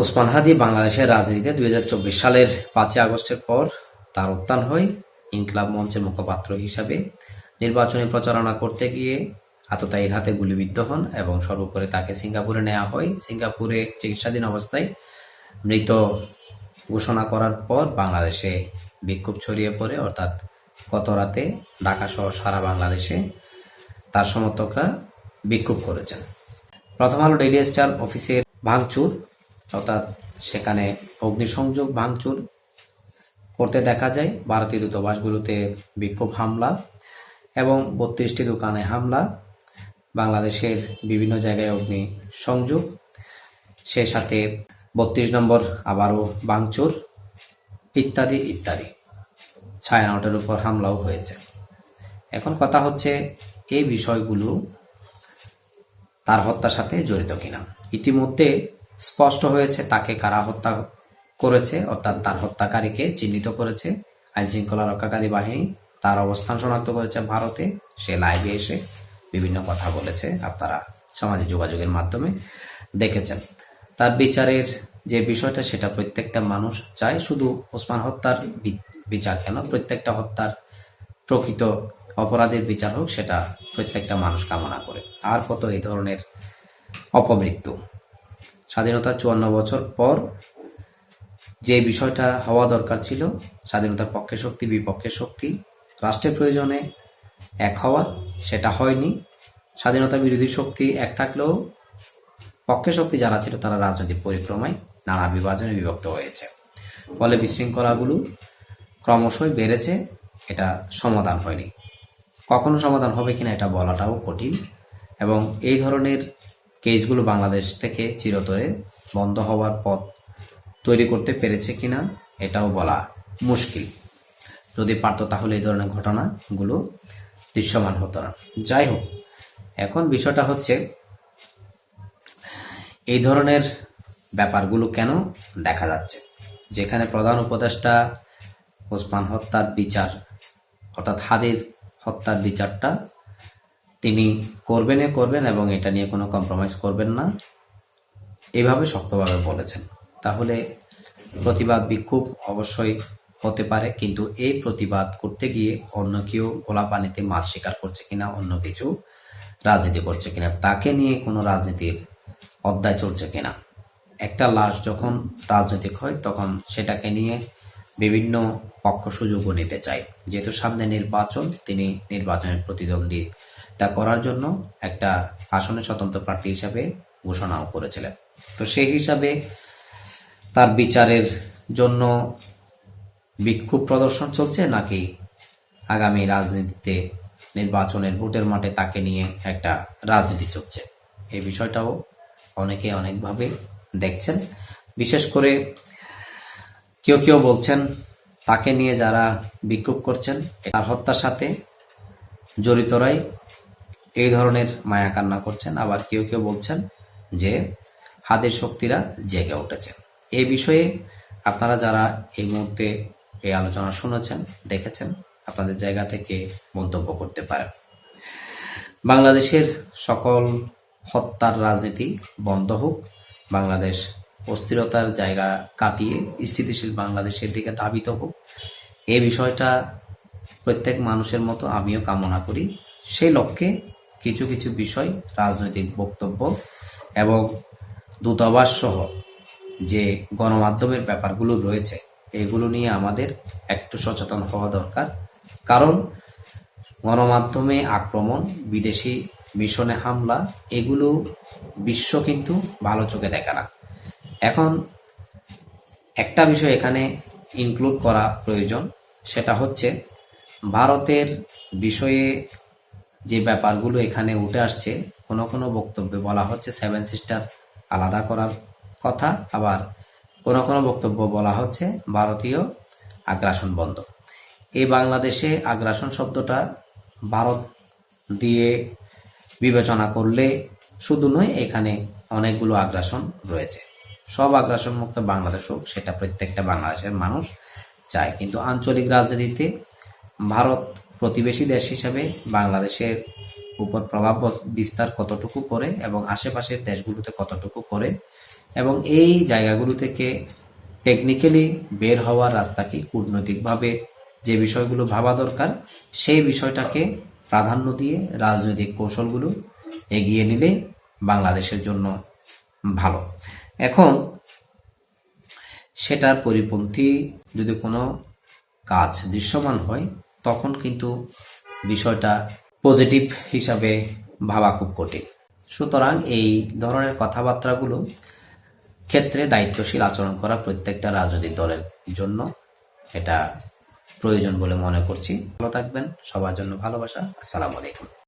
ওসমান হাদি বাংলাদেশের রাজনীতিতে দুই হাজার চব্বিশ সালের পাঁচই আগস্টের পর তার উত্থান হয় ইনকলাব মঞ্চের মুখপাত্র হিসাবে। নির্বাচনী প্রচারণা করতে গিয়ে আততায়ীর হাতে গুলিবিদ্ধ হন এবং সর্বোপরি তাকে সিঙ্গাপুরে নেওয়া হয়। সিঙ্গাপুরে চিকিৎসাধীন অবস্থায় মৃত ঘোষণা করার পর বাংলাদেশে বিক্ষোভ ছড়িয়ে পড়ে। অর্থাৎ গত রাতে ঢাকা সহ সারা বাংলাদেশে তার সমর্থকরা বিক্ষোভ করেছেন। প্রথম আলো ডেইলি স্টার অফিসের ভাঙচুর অর্থাৎ সেখানে অগ্নিসংযোগ, ভাঙচুর করতে দেখা যায়। ভারতীয় দূতাবাসগুলোতে বিক্ষোভ, হামলা এবং বত্রিশটি দোকানে হামলা। বাংলাদেশের বিভিন্ন জায়গায় অগ্নি সংযোগ সে সাথে বত্রিশ নম্বর আবারও ভাঙচুর, ইত্যাদি ইত্যাদি। ছায়ানটের উপর হামলাও হয়েছে। এখন কথা হচ্ছে, এই বিষয়গুলো তার হত্যার সাথে জড়িত কিনা? ইতিমধ্যে স্পষ্ট হয়েছে তাকে কারা হত্যা করেছে, অর্থাৎ তার হত্যাকারীকে চিহ্নিত করেছে। আইন শৃঙ্খলা রক্ষাকারী বাহিনী তার অবস্থান শনাক্ত করেছে ভারতে। সে লাইভে এসে বিভিন্ন কথা বলেছে, আপনারা সামাজিক যোগাযোগের মাধ্যমে দেখেছেন। তার বিচারের যে বিষয়টা, সেটা প্রত্যেকটা মানুষ চায়। শুধু ওসমান হত্যার বিচার কেন? প্রত্যেকটা হত্যার প্রকৃত অপরাধের বিচার হোক, সেটা প্রত্যেকটা মানুষ কামনা করে। আর কত এই ধরনের অপমৃত্যু? স্বাধীনতা চুয়ান্ন বছর পর যে বিষয়টা হওয়া দরকার ছিল, স্বাধীনতার পক্ষে শক্তি, বিপক্ষে শক্তি, রাষ্ট্রের প্রয়োজনে এক হওয়া, সেটা হয়নি। স্বাধীনতা বিরোধী শক্তি এক থাকলেও পক্ষে শক্তি যারা ছিল তারা রাজনৈতিক পরিক্রমায় নানা বিভাজনে বিভক্ত হয়েছে। ফলে বিশৃঙ্খলাগুলো ক্রমশই বেড়েছে, এটা সমাধান হয়নি। কখনো সমাধান হবে কিনা এটা বলাটাও কঠিন এবং এই ধরনের কেসগুলো বাংলাদেশ থেকে চিরতরে বন্ধ হওয়ার পথ তৈরি করতে পেরেছে কিনা এটাও বলা মুশকিল। যদি পারতো তাহলে এই ধরনের ঘটনাগুলো দৃশ্যমান হতো না। যাই হোক, এখন বিষয়টা হচ্ছে, এই ধরনের ব্যাপারগুলো কেন দেখা যাচ্ছে? যেখানে প্রধান উপদেষ্টা ওসমান হত্যার বিচার, অর্থাৎ হাদির হত্যার বিচারটা তিনি করবেনই করবেন এবং এটা নিয়ে কোনো কম্প্রোমাইজ করবেন না। এভাবে শক্তভাবে বলেছেন। তাহলে প্রতিবাদ বিক্ষোভ অবশ্যই হতে পারে, কিন্তু এই প্রতিবাদ করতে গিয়ে অন্য কেউ গোলা পানিতে মাছ শিকার করছে কিনা, অন্য কিছু রাজনীতি করছে কিনা, তাকে নিয়ে কোনো রাজনীতির অধ্যায় চলছে কিনা। একটা লাশ যখন রাজনৈতিক হয়, তখন সেটাকে নিয়ে বিভিন্ন পক্ষ সুযোগও নিতে চায়। যেহেতু সামনে নির্বাচন, তিনি নির্বাচনের প্রতিদ্বন্দ্বিতা করার জন্য একটা আসনে স্বতন্ত্র প্রার্থী হিসাবে ঘোষণাও করেছিলেন। তো সেই হিসাবে তার বিচারের জন্য বিক্ষোভ প্রদর্শন চলছে নাকি আগামী রাজনীতিতে নির্বাচনের ভোটের মাঠে তাকে নিয়ে একটা রাজনীতি চলছে? এই বিষয়টাও অনেকে অনেকভাবে দেখছেন। বিশেষ করে কেউ কেউ বলছেন, তাকে নিয়ে যারা বিক্ষোভ করছেন, তার হত্যার সাথে জড়িতরাই এই ধরনের মায়া কান্না করছেন। আবার কেউ কেউ বলছেন যে হাদের শক্তিরা জেগে উঠেছে। এই বিষয়ে আপনারা যারা এই মুহূর্তে এই আলোচনা শুনেছেন, দেখেছেন, আপনাদের জায়গা থেকে মন্তব্য করতে পারেন। বাংলাদেশের সকল হত্যার রাজনীতি বন্ধ হোক, বাংলাদেশ অস্থিরতার জায়গা কাটিয়ে স্থিতিশীল বাংলাদেশের দিকে ধাবিত হোক এই বিষয়টা প্রত্যেক মানুষের মতো আমিও কামনা করি। সেই লক্ষ্যে কিছু কিছু বিষয়, রাজনৈতিক বক্তব্য এবং দূতাবাস সহ যে গণমাধ্যমের ব্যাপারগুলো রয়েছে, এগুলো নিয়ে আমাদের একটু সচেতন হওয়া দরকার। কারণ গণমাধ্যমে আক্রমণ, বিদেশি মিশনে হামলা, এগুলো বিশ্ব কিন্তু ভালো চোখে দেখে না। এখন একটা বিষয় এখানে ইনক্লুড করা প্রয়োজন, সেটা হচ্ছে ভারতের বিষয়ে যে ব্যাপারগুলো এখানে উঠে আসছে, কোনো কোনো বক্তব্যে বলা হচ্ছে সেভেন সিস্টার আলাদা করার কথা, আবার কোনো কোনো বক্তব্য বলা হচ্ছে ভারতীয় আগ্রাসন বন্ধ। এই বাংলাদেশে আগ্রাসন শব্দটা ভারত দিয়ে বিবেচনা করলে শুধু নয়, এখানে অনেকগুলো আগ্রাসন রয়েছে। সব আগ্রাসন মুক্ত বাংলাদেশ হোক, সেটা প্রত্যেকটা বাংলাদেশের মানুষ চায়। কিন্তু আঞ্চলিক রাজনীতিতে ভারত প্রতিবেশী দেশ হিসাবে বাংলাদেশের উপর প্রভাব বিস্তার কতটুকু করে এবং আশেপাশের দেশগুলোতে কতটুকু করে এবং এই জায়গাগুলো থেকে টেকনিক্যালি বের হওয়ার রাস্তাকে কূটনৈতিকভাবে যে বিষয়গুলো ভাবা দরকার, সেই বিষয়টাকে প্রাধান্য দিয়ে রাজনৈতিক কৌশলগুলো এগিয়ে নিলে বাংলাদেশের জন্য ভালো। এখন সেটার পরিপন্থী যদি কোনো কাজ দৃশ্যমান হয় তখন কিন্তু বিষয়টা পজিটিভ হিসাবে ভাবা খুব কঠিন। সুতরাং এই ধরনের কথাবার্তাগুলো ক্ষেত্রে দায়িত্বশীল আচরণ করা প্রত্যেকটা রাজনৈতিক দলের জন্য এটা প্রয়োজন বলে মনে করছি। ভালো থাকবেন, সবার জন্য ভালোবাসা। আসসালামু আলাইকুম।